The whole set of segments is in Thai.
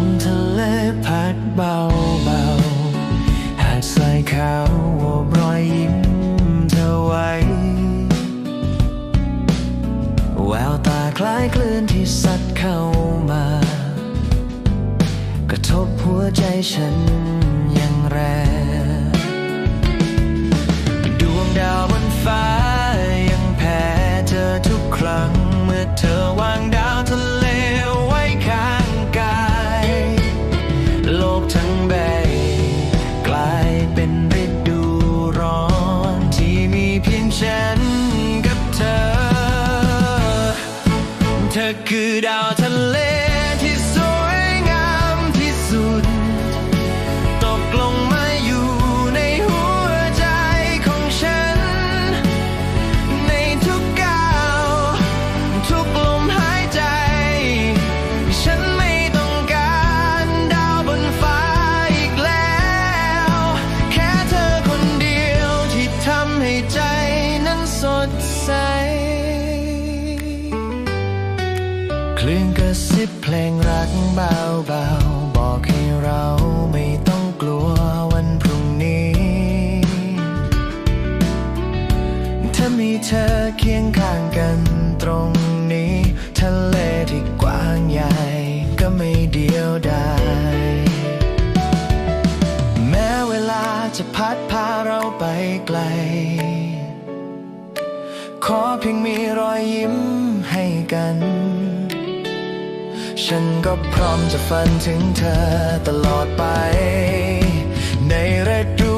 มทะเลพัดเบาเบาหาดทรายขาวอบรอยยิ้มเธอไว้ แววตาคล้ายคลื่นที่ซัดเข้ามา กระทบหัวใจฉัน เธอ คลื่นกระซิบเพลงรักเบาๆบอกให้เราไม่ต้องกลัววันพรุ่งนี้ ถ้ามีเธอเคียงข้างกันตรงนี้ ทะเลที่กว้างใหญ่ก็ไม่เดียวดายแม้เวลาจะพัดพาเราไปไกล ขอเพียงมีรอยยิ้มให้กัน ฉันก็พร้อมจะฝันถึงเธอตลอดไป ในฤดู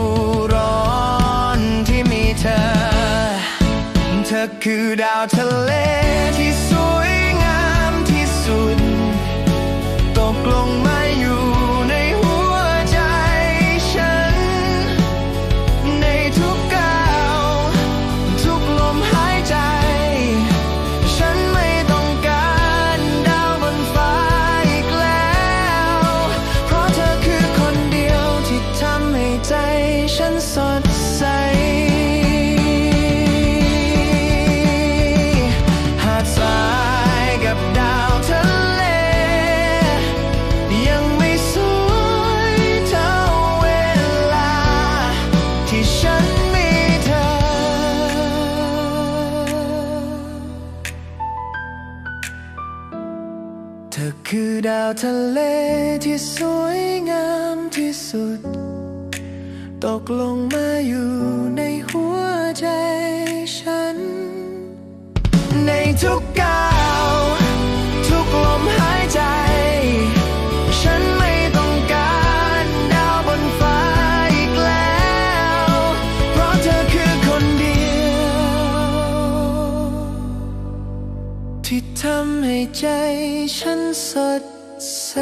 ร้อนที่มีเธอ เธอคือดาวเธอ ธอคือดาวทะเลที่สวยงามที่สุด ตกลงมาอยู่ในหัวใจ ที่ทำให้ใจฉันสดใส